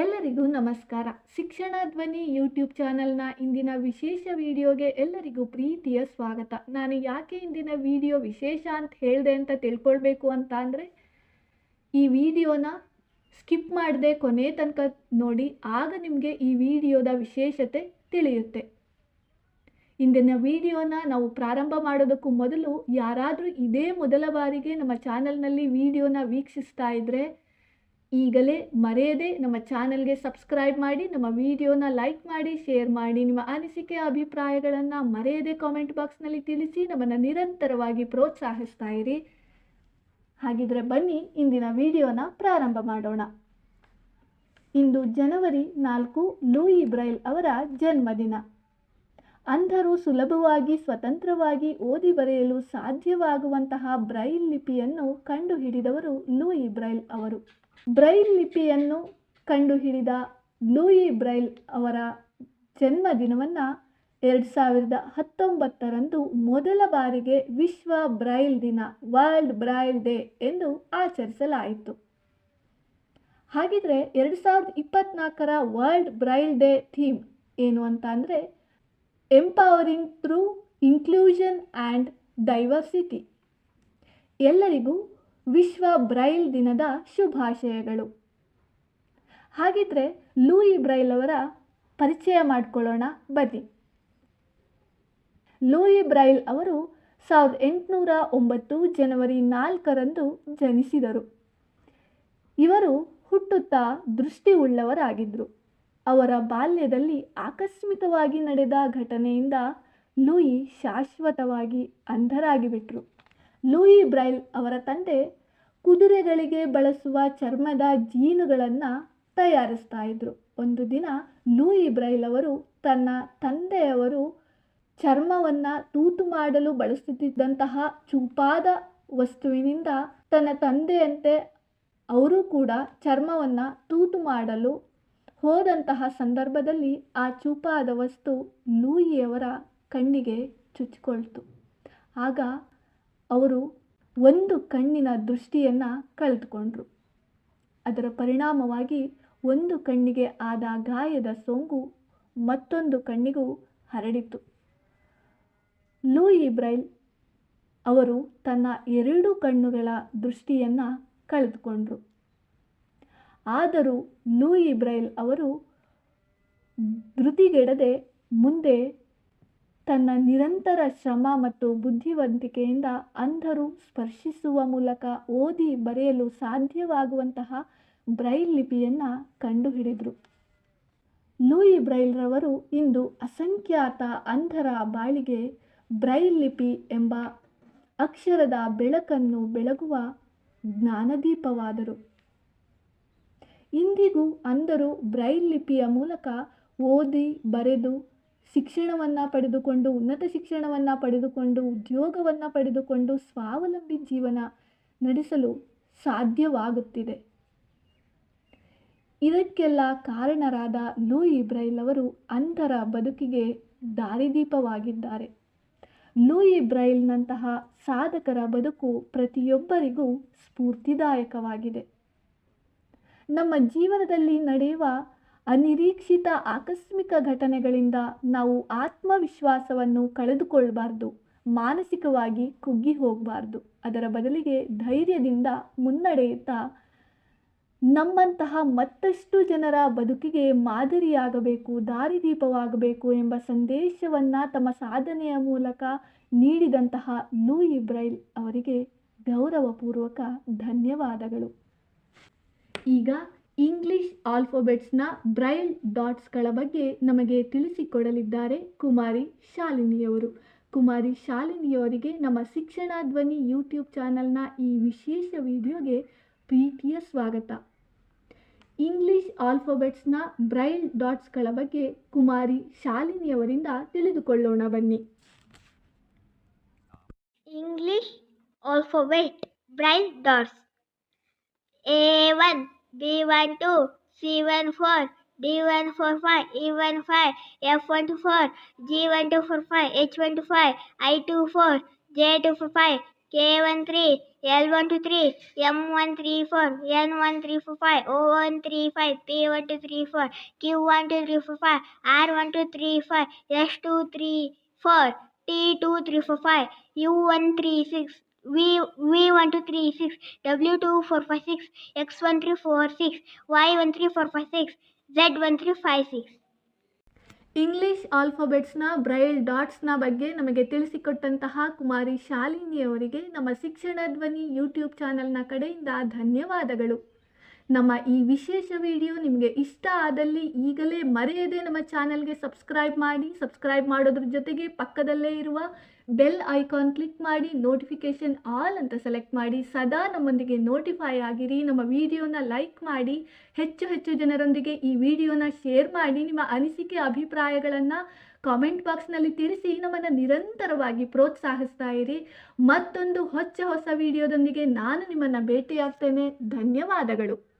ಎಲ್ಲರಿಗೂ ನಮಸ್ಕಾರ. ಶಿಕ್ಷಣ ಧ್ವನಿ ಯೂಟ್ಯೂಬ್ ಚಾನಲ್ನ ಇಂದಿನ ವಿಶೇಷ ವಿಡಿಯೋಗೆ ಎಲ್ಲರಿಗೂ ಪ್ರೀತಿಯ ಸ್ವಾಗತ. ನಾನು ಯಾಕೆ ಇಂದಿನ ವಿಡಿಯೋ ವಿಶೇಷ ಅಂತ ಹೇಳಿದೆ ಅಂತ ತಿಳ್ಕೊಳ್ಬೇಕು ಅಂತ ಅಂದರೆ, ಈ ವಿಡಿಯೋನ ಸ್ಕಿಪ್ ಮಾಡದೆ ಕೊನೆ ತನಕ ನೋಡಿ, ಆಗ ನಿಮಗೆ ಈ ವಿಡಿಯೋದ ವಿಶೇಷತೆ ತಿಳಿಯುತ್ತೆ. ಇಂದಿನ ವಿಡಿಯೋನ ನಾವು ಪ್ರಾರಂಭ ಮಾಡೋದಕ್ಕೂ ಮೊದಲು ಯಾರಾದರೂ ಇದೇ ಮೊದಲ ಬಾರಿಗೆ ನಮ್ಮ ಚಾನಲ್ನಲ್ಲಿ ವಿಡಿಯೋನ ವೀಕ್ಷಿಸ್ತಾ ಇದ್ದರೆ ಈಗಲೇ ಮರೆಯದೆ ನಮ್ಮ ಚಾನಲ್ಗೆ ಸಬ್ಸ್ಕ್ರೈಬ್ ಮಾಡಿ, ನಮ್ಮ ವಿಡಿಯೋನ ಲೈಕ್ ಮಾಡಿ, ಶೇರ್ ಮಾಡಿ, ನಿಮ್ಮ ಅನಿಸಿಕೆ, ಅಭಿಪ್ರಾಯಗಳನ್ನು ಮರೆಯದೆ ಕಾಮೆಂಟ್ ಬಾಕ್ಸ್ನಲ್ಲಿ ತಿಳಿಸಿ, ನಮ್ಮನ್ನು ನಿರಂತರವಾಗಿ ಪ್ರೋತ್ಸಾಹಿಸ್ತಾ ಇರಿ. ಹಾಗಿದ್ರೆ ಬನ್ನಿ, ಇಂದಿನ ವಿಡಿಯೋನ ಪ್ರಾರಂಭ ಮಾಡೋಣ. ಇಂದು ಜನವರಿ ನಾಲ್ಕು, ಲೂಯಿ ಬ್ರೈಲ್ ಅವರ ಜನ್ಮದಿನ. ಅಂಧರು ಸುಲಭವಾಗಿ ಸ್ವತಂತ್ರವಾಗಿ ಓದಿ ಬರೆಯಲು ಸಾಧ್ಯವಾಗುವಂತಹ ಬ್ರೈಲ್ ಲಿಪಿಯನ್ನು ಕಂಡುಹಿಡಿದವರು ಲೂಯಿ ಬ್ರೈಲ್ ಅವರು. ಬ್ರೈಲ್ ಲಿಪಿಯನ್ನು ಕಂಡುಹಿಡಿದ ಲೂಯಿ ಬ್ರೈಲ್ ಅವರ ಜನ್ಮದಿನವನ್ನು ಎರಡು ಸಾವಿರದ ಹತ್ತೊಂಬತ್ತರಂದು ಮೊದಲ ಬಾರಿಗೆ ವಿಶ್ವ ಬ್ರೈಲ್ ದಿನ, ವರ್ಲ್ಡ್ ಬ್ರೈಲ್ ಡೇ ಎಂದು ಆಚರಿಸಲಾಯಿತು. ಹಾಗಿದ್ರೆ ಎರಡು ಸಾವಿರದ ಇಪ್ಪತ್ನಾಲ್ಕರ ವರ್ಲ್ಡ್ ಬ್ರೈಲ್ ಡೇ ಥೀಮ್ ಏನು ಅಂತ ಅಂದರೆ empowering through inclusion and diversity ಎಲ್ಲರಿಗೂ ವಿಶ್ವ ಬ್ರೈಲ್ ದಿನದ ಶುಭಾಶಯಗಳು. ಹಾಗಿದ್ರೆ ಲೂಯಿ ಬ್ರೈಲ್ ಅವರ ಪರಿಚಯ ಮಾಡಿಕೊಳ್ಳೋಣ, ಬನ್ನಿ. ಲೂಯಿ ಬ್ರೈಲ್ ಅವರು ಸಾವಿರದ ಎಂಟುನೂರ ಒಂಬತ್ತು ಜನವರಿ ನಾಲ್ಕರಂದು ಜನಿಸಿದರು. ಇವರು ಹುಟ್ಟುತ್ತಾ ದೃಷ್ಟಿ ಉಳ್ಳವರಾಗಿದ್ದರು ಅವರ ಬಾಲ್ಯದಲ್ಲಿ ಆಕಸ್ಮಿಕವಾಗಿ ನಡೆದ ಘಟನೆಯಿಂದ ಲೂಯಿ ಶಾಶ್ವತವಾಗಿ ಅಂಧರಾಗಿಬಿಟ್ರು. ಲೂಯಿ ಬ್ರೈಲ್ ಅವರ ತಂದೆ ಕುದುರೆಗಳಿಗೆ ಬಳಸುವ ಚರ್ಮದ ಜೀನುಗಳನ್ನು ತಯಾರಿಸ್ತಾ ಇದ್ರು. ಒಂದು ದಿನ ಲೂಯಿ ಬ್ರೈಲ್ ಅವರು ತನ್ನ ತಂದೆಯವರು ಚರ್ಮವನ್ನು ತೂತು ಮಾಡಲು ಬಳಸುತ್ತಿದ್ದಂತಹ ಚೂಪಾದ ವಸ್ತುವಿನಿಂದ ತನ್ನ ತಂದೆಯಂತೆ ಅವರು ಕೂಡ ಚರ್ಮವನ್ನು ತೂತು ಮಾಡಲು ಹೋದಂತಹ ಸಂದರ್ಭದಲ್ಲಿ ಆ ಚೂಪಾದ ವಸ್ತು ಲೂಯಿಯವರ ಕಣ್ಣಿಗೆ ಚುಚ್ಚಿಕೊಳ್ತು. ಆಗ ಅವರು ಒಂದು ಕಣ್ಣಿನ ದೃಷ್ಟಿಯನ್ನು ಕಳೆದುಕೊಂಡ್ರು. ಅದರ ಪರಿಣಾಮವಾಗಿ ಒಂದು ಕಣ್ಣಿಗೆ ಆದ ಗಾಯದ ಸೋಂಕು ಮತ್ತೊಂದು ಕಣ್ಣಿಗೂ ಹರಡಿತು. ಲೂಯಿ ಬ್ರೈಲ್ ಅವರು ತನ್ನ ಎರಡು ಕಣ್ಣುಗಳ ದೃಷ್ಟಿಯನ್ನು ಕಳೆದುಕೊಂಡ್ರು. ಆದರೂ ಲೂಯಿ ಬ್ರೈಲ್ ಅವರು ಧೃತಿಗೆಡದೆ ಮುಂದೆ ತನ್ನ ನಿರಂತರ ಶ್ರಮ ಮತ್ತು ಬುದ್ಧಿವಂತಿಕೆಯಿಂದ ಅಂಧರು ಸ್ಪರ್ಶಿಸುವ ಮೂಲಕ ಓದಿ ಬರೆಯಲು ಸಾಧ್ಯವಾಗುವಂತಹ ಬ್ರೈಲ್ ಲಿಪಿಯನ್ನು ಕಂಡುಹಿಡಿದರು. ಲೂಯಿ ಬ್ರೈಲ್ರವರು ಇಂದು ಅಸಂಖ್ಯಾತ ಅಂಧರ ಬಾಳಿಗೆ ಬ್ರೈಲ್ ಲಿಪಿ ಎಂಬ ಅಕ್ಷರದ ಬೆಳಕನ್ನು ಬೆಳಗುವ ಜ್ಞಾನದೀಪವಾದರು. ಇಂದಿಗೂ ಅಂಧರು ಬ್ರೈಲ್ ಲಿಪಿಯ ಮೂಲಕ ಓದಿ, ಬರೆದು, ಶಿಕ್ಷಣವನ್ನು ಪಡೆದುಕೊಂಡು, ಉನ್ನತ ಶಿಕ್ಷಣವನ್ನು ಪಡೆದುಕೊಂಡು, ಉದ್ಯೋಗವನ್ನು ಪಡೆದುಕೊಂಡು ಸ್ವಾವಲಂಬಿ ಜೀವನ ನಡೆಸಲು ಸಾಧ್ಯವಾಗುತ್ತಿದೆ. ಇದಕ್ಕೆಲ್ಲ ಕಾರಣರಾದ ಲೂಯಿ ಬ್ರೈಲ್ ಅವರು ಅಂಧರ ಬದುಕಿಗೆ ದಾರಿದೀಪವಾಗಿದ್ದಾರೆ. ಲೂಯಿ ಬ್ರೈಲ್ನಂತಹ ಸಾಧಕರ ಬದುಕು ಪ್ರತಿಯೊಬ್ಬರಿಗೂ ಸ್ಫೂರ್ತಿದಾಯಕವಾಗಿದೆ. ನಮ್ಮ ಜೀವನದಲ್ಲಿ ನಡೆಯುವ ಅನಿರೀಕ್ಷಿತ ಆಕಸ್ಮಿಕ ಘಟನೆಗಳಿಂದ ನಾವು ಆತ್ಮವಿಶ್ವಾಸವನ್ನು ಕಳೆದುಕೊಳ್ಳಬಾರ್ದು ಮಾನಸಿಕವಾಗಿ ಕುಗ್ಗಿ ಹೋಗಬಾರ್ದು. ಅದರ ಬದಲಿಗೆ ಧೈರ್ಯದಿಂದ ಮುನ್ನಡೆಯುತ್ತಾ ನಮ್ಮಂತಹ ಮತ್ತಷ್ಟು ಜನರ ಬದುಕಿಗೆ ಮಾದರಿಯಾಗಬೇಕು, ದಾರಿದೀಪವಾಗಬೇಕು ಎಂಬ ಸಂದೇಶವನ್ನು ತಮ್ಮ ಸಾಧನೆಯ ಮೂಲಕ ನೀಡಿದಂತಹ ಲೂಯಿ ಬ್ರೈಲ್ ಅವರಿಗೆ ಗೌರವಪೂರ್ವಕ ಧನ್ಯವಾದಗಳು. ಈಗ ಇಂಗ್ಲಿಷ್ ಆಲ್ಫೋಬೆಟ್ಸ್ನ ಬ್ರೈಲ್ ಡಾಟ್ಸ್ಗಳ ಬಗ್ಗೆ ನಮಗೆ ತಿಳಿಸಿಕೊಡಲಿದ್ದಾರೆ ಕುಮಾರಿ ಶಾಲಿನಿಯವರು. ಕುಮಾರಿ ಶಾಲಿನಿಯವರಿಗೆ ನಮ್ಮ ಶಿಕ್ಷಣ ಧ್ವನಿ ಯೂಟ್ಯೂಬ್ ಚಾನಲ್ನ ಈ ವಿಶೇಷ ವಿಡಿಯೋಗೆ ಪ್ರೀತಿಯ ಸ್ವಾಗತ. ಇಂಗ್ಲಿಷ್ ಆಲ್ಫೋಬೆಟ್ಸ್ನ ಬ್ರೈಲ್ ಡಾಟ್ಸ್ಗಳ ಬಗ್ಗೆ ಕುಮಾರಿ ಶಾಲಿನಿಯವರಿಂದ ತಿಳಿದುಕೊಳ್ಳೋಣ ಬನ್ನಿ. English alphabet Braille dots. A1 B12 C14 D145 E15 F14 G1245 H15 I24 J245 K13, L123, M134, N1345, O135, P1234, Q1235, R1235, S234, T2345, U136, V V1236, W2456, X1346, Y13456, Z1356. English ಆಲ್ಫಾಬೆಟ್ಸ್ನ Braille ಡಾಟ್ಸ್ನ ಬಗ್ಗೆ ನಮಗೆ ತಿಳಿಸಿಕೊಟ್ಟಂತಹ ಕುಮಾರಿ ಶಾಲಿನಿಯವರಿಗೆ ನಮ್ಮ ಶಿಕ್ಷಣ ಧ್ವನಿ YouTube ಚಾನಲ್ನ ಕಡೆಯಿಂದ ಧನ್ಯವಾದಗಳು ನಮ್ಮ ಈ ವಿಶೇಷ ವಿಡಿಯೋ ನಿಮಗೆ ಇಷ್ಟ ಆದಲ್ಲಿ ಈಗಲೇ ಮರೆಯದೆ ನಮ್ಮ ಚಾನಲ್ಗೆ ಸಬ್ಸ್ಕ್ರೈಬ್ ಮಾಡಿ ಸಬ್ಸ್ಕ್ರೈಬ್ ಮಾಡೋದ್ರ ಜೊತೆಗೆ ಪಕ್ಕದಲ್ಲೇ ಇರುವ ಬೆಲ್ ಐಕಾನ್ ಕ್ಲಿಕ್ ಮಾಡಿ ನೋಟಿಫಿಕೇಷನ್ ಆಲ್ ಅಂತ ಸೆಲೆಕ್ಟ್ ಮಾಡಿ, ಸದಾ ನಮ್ಮೊಂದಿಗೆ ನೋಟಿಫೈ ಆಗಿರಿ. ನಮ್ಮ ವಿಡಿಯೋನ ಲೈಕ್ ಮಾಡಿ, ಹೆಚ್ಚು ಹೆಚ್ಚು ಜನರೊಂದಿಗೆ ಈ ವಿಡಿಯೋನ ಶೇರ್ ಮಾಡಿ, ನಿಮ್ಮ ಅನಿಸಿಕೆ, ಅಭಿಪ್ರಾಯಗಳನ್ನು ಕಾಮೆಂಟ್ ಬಾಕ್ಸ್ನಲ್ಲಿ ತಿಳಿಸಿ, ನಮ್ಮನ್ನು ನಿರಂತರವಾಗಿ ಪ್ರೋತ್ಸಾಹಿಸ್ತಾ ಇರಿ. ಮತ್ತೊಂದು ಹೊಚ್ಚ ಹೊಸ ವಿಡಿಯೋದೊಂದಿಗೆ ನಾನು ನಿಮ್ಮನ್ನು ಭೇಟಿಯಾಗ್ತೇನೆ. ಧನ್ಯವಾದಗಳು.